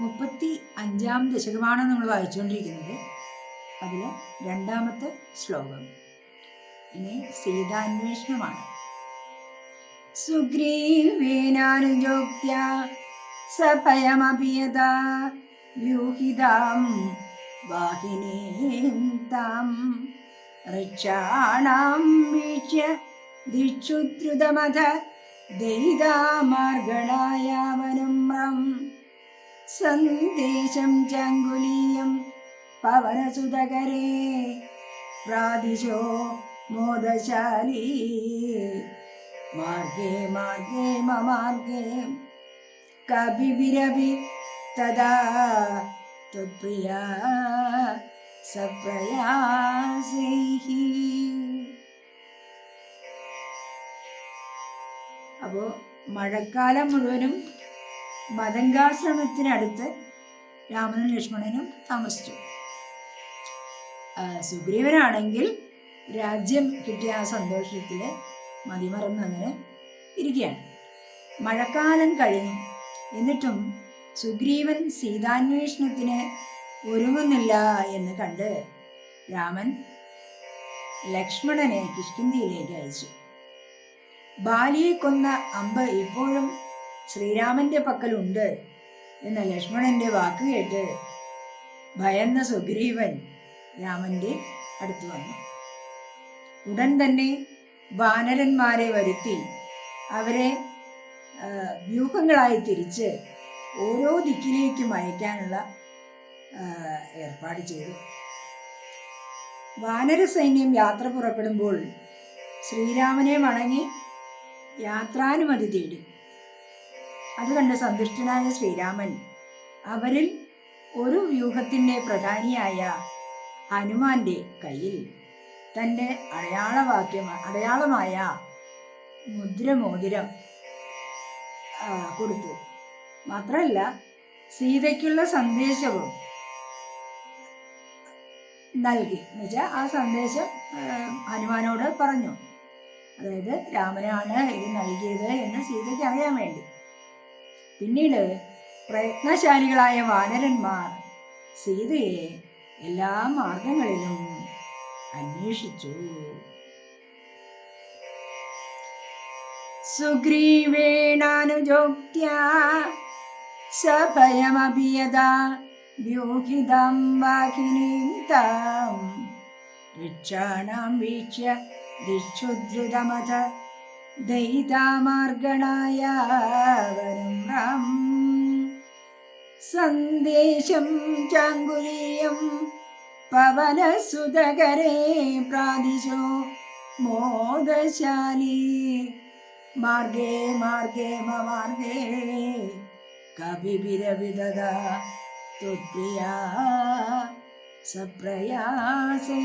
മുപ്പത്തി അഞ്ചാം ദശകമാണ് നമ്മൾ വായിച്ചുകൊണ്ടിരിക്കുന്നത്. അതിൽ രണ്ടാമത്തെ ശ്ലോകം. ഇനി സീതാന്വേഷണമാണ്. സുഗ്രീവേനാനുജോക്യ സഭയമപിയത വ്യൂഹിതാം വാഹിനീം താം ഋക്ഷാണാം വീക്ഷ്യ ദിക്ഷുദ്രുതമഥ ദയിതാമാർഗണായാവനമ്രം സന്ദേശം ചാങ്കുലീയം പവനസുതകരേ. പ്രാതിശോ മോദശാലീ. മാർഗേ മാർഗേ മമാർഗേ. കവിരവി തദാ അപ്പോൾ മഴക്കാലം മുഴുവനും മതങ്കാശ്രമത്തിനടുത്ത് രാമനും ലക്ഷ്മണനും താമസിച്ചു. സുഗ്രീവനാണെങ്കിൽ രാജ്യം കിട്ടിയ ആ സന്തോഷത്തിൽ മതിമറന്ന് അങ്ങനെ ഇരിക്കുകയാണ്. മഴക്കാലം കഴിഞ്ഞു. എന്നിട്ടും സുഗ്രീവൻ സീതാന്വേഷണത്തിന് ഒരുങ്ങുന്നില്ല എന്ന് കണ്ട് രാമൻ ലക്ഷ്മണനെ കിഷ്കിന്തിയിലേക്ക് അയച്ചു. ബാലിയെ കൊന്ന അമ്പ് ഇപ്പോഴും ശ്രീരാമന്റെ പക്കലുണ്ട് എന്ന ലക്ഷ്മണന്റെ വാക്ക് കേട്ട് ഭയന്ന സുഗ്രീവൻ രാമന്റെ അടുത്ത് വന്നു. ഉടൻ തന്നെ വാനരന്മാരെ വരുത്തി അവരെ വ്യൂഹങ്ങളായി തിരിച്ച് ഓരോ ദിക്കിലേക്കും അയക്കാനുള്ള ഏർപ്പാട് ചെയ്തു. വാനര സൈന്യം യാത്ര പുറപ്പെടുമ്പോൾ ശ്രീരാമനെ വണങ്ങി യാത്രാനുമതി തേടി. അത് കണ്ട് സന്തുഷ്ടനായ ശ്രീരാമൻ അവരിൽ ഒരു വ്യൂഹത്തിന്റെ പ്രധാനിയായ ഹനുമാന്റെ കയ്യിൽ തന്റെ അടയാളവാക്യം അടയാളമായ മുദ്രമോതിരം കൊടുത്തു. മാത്രമല്ല സീതയ്ക്കുള്ള സന്ദേശവും നൽകി. എന്നുവെച്ചാൽ ആ സന്ദേശം ഹനുമാനോട് പറഞ്ഞു. അതായത് രാമനാണ് ഇത് നൽകിയത് എന്ന് സീതയ്ക്ക് അറിയാൻ വേണ്ടി. പിന്നീട് പ്രയത്നശാലികളായ വാനരന്മാർ സീതയെ എല്ലാ മാർഗങ്ങളിലും അന്വേഷിച്ചു. സുഗ്രീവേണാനുജോക്യ സഭയമഭിയതാ വ്യൂഹിതം വാഹിനീം താം വൃക്ഷാണാം വീക്ഷ്യ ദിക്ഷുദ്രുതമഥ ദയിതാമാർഗണായ റാം സന്ദേശം ചാങ്കുലീയം പവനസുതകരേ പ്രാദിശോ മോദശാലി. മാർഗേ മാർഗേ മാർഗേ കപിവിരവിദത തുത്പ്രിയ സപ്രയാസൈ